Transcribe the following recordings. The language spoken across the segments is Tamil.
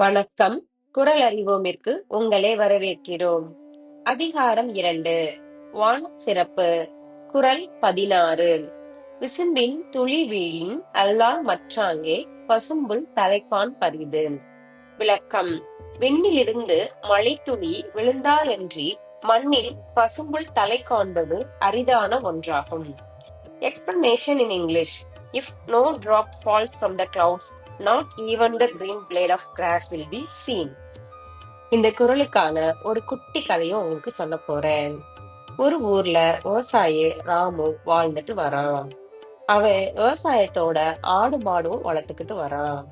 வணக்கம். குரல் அறிவோமிற்கு உங்களை வரவேற்கிறோம். அதிகாரம் இரண்டு. வான் சிறப்பு. குரல் பதினாறு. விசும்பின் துளி வீழின் அல்லா மற்றாங்கே பசும்புல் தலைப்பான் பரிது. விளக்கம். விண்ணிலிருந்து மழை துளி விழுந்தாலன்றி மண்ணில் பசும்புல் தலை காண்பது அரிதான ஒன்றாகும். Explanation in English if no drop falls from the clouds not even the green blade of grass will be seen இந்த குறளுக்கான ஒரு குட்டி கதையும் உங்களுக்கு சொல்ல போறேன். ஒரு ஊர்ல விவசாயி ராமு வாழ்ந்துட்டு வரான். அவன் விவசாயத்தோட ஆடு மாடும் வளர்த்துக்கிட்டு வரான்.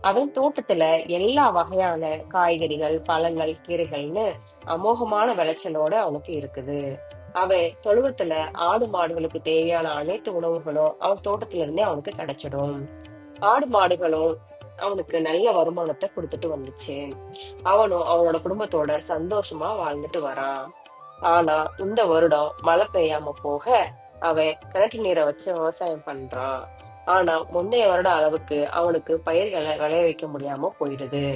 அவன் தோட்டத்துல எல்லா வகையான காய்கறிகள் பழங்கள் கீரைகள்னு அமோகமான விளைச்சலோட அவனுக்கு இருக்குது. அவன் தொழுவத்துல ஆடு மாடுகளுக்கு தேவையான அனைத்து உணவுகளும் அவன் தோட்டத்துல இருந்தே அவனுக்கு கிடைச்சிடும். ஆடு மாடுகளும் அவனுக்கு நல்ல வருமானத்தை கொடுத்துட்டு வந்துச்சு. அவனும் அவனோட குடும்பத்தோட சந்தோஷமா வாழ்ந்துட்டு வரான். ஆனா இந்த வருடம் மழை பெய்யாம போக அவன் கிணற்று நீரை வச்சு விவசாயம் பண்றான். ஆனா முந்தைய வருட அளவுக்கு அவனுக்கு பயிர்களை விளைய வைக்க முடியாம போயிடுது.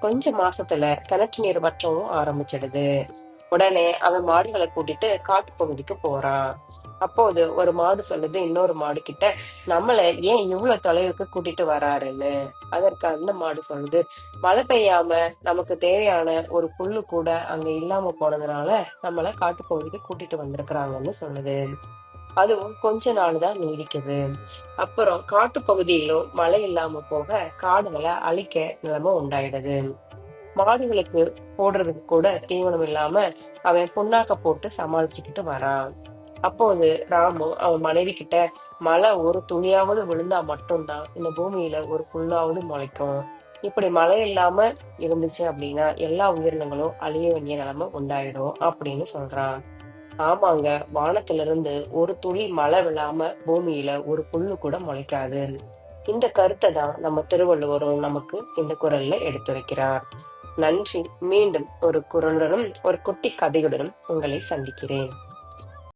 கொஞ்ச மாசத்துல கிணற்று நீர் வற்றவும் ஆரம்பிச்சிடுது. உடனே அவன் மாடுகளை கூட்டிட்டு காட்டு பகுதிக்கு போறான். அப்போது ஒரு மாடு சொல்லுது இன்னொரு மாடு கிட்ட நம்மள ஏன் இவ்வளவு தொலைவுக்கு கூட்டிட்டு வராருன்னு? அதற்கு அந்த மாடு சொல்லுது மழை பெய்யாம நமக்கு தேவையான ஒரு புல்லு கூட அங்க இல்லாம போனதுனால நம்மள காட்டுப்பகுதிக்கு கூட்டிட்டு வந்திருக்கிறாங்கன்னு சொல்லுது. அதுவும் கொஞ்ச நாள் தான் நீடிக்குது. அப்புறம் காட்டு பகுதியிலும் மழை இல்லாம போக காடுகளை அழிக்க நிலைமை உண்டாயிடுது. மாடுகளுக்கு போடுறதுக்கு கூட தீவனம் இல்லாம அவன் புண்ணாக்க போட்டு சமாளிச்சுக்கிட்டு வரான். அப்போது ராமு அவன் மனைவி கிட்ட மழை ஒரு துணியாவது விழுந்தா மட்டும்தான் இந்த பூமியில ஒரு புல்லாவது முளைக்கும். இப்படி மழை இல்லாம இருந்துச்சு அப்படின்னா எல்லா உயிரினங்களும் அழிய வேண்டிய நிலைமை உண்டாயிடும் அப்படின்னு சொல்றான். ஆமாங்க வானத்துல இருந்து ஒரு துளி மழை விழாம பூமியில ஒரு புல்லு கூட முளைக்காது. இந்த கருத்தை தான் நம்ம திருவள்ளுவரும் நமக்கு இந்த குரல்ல எடுத்து வைக்கிறார். நன்றி மீண்டும் ஒரு குரலுடனும் ஒரு குட்டி கதையுடனும் உங்களை சந்திக்கிறேன்.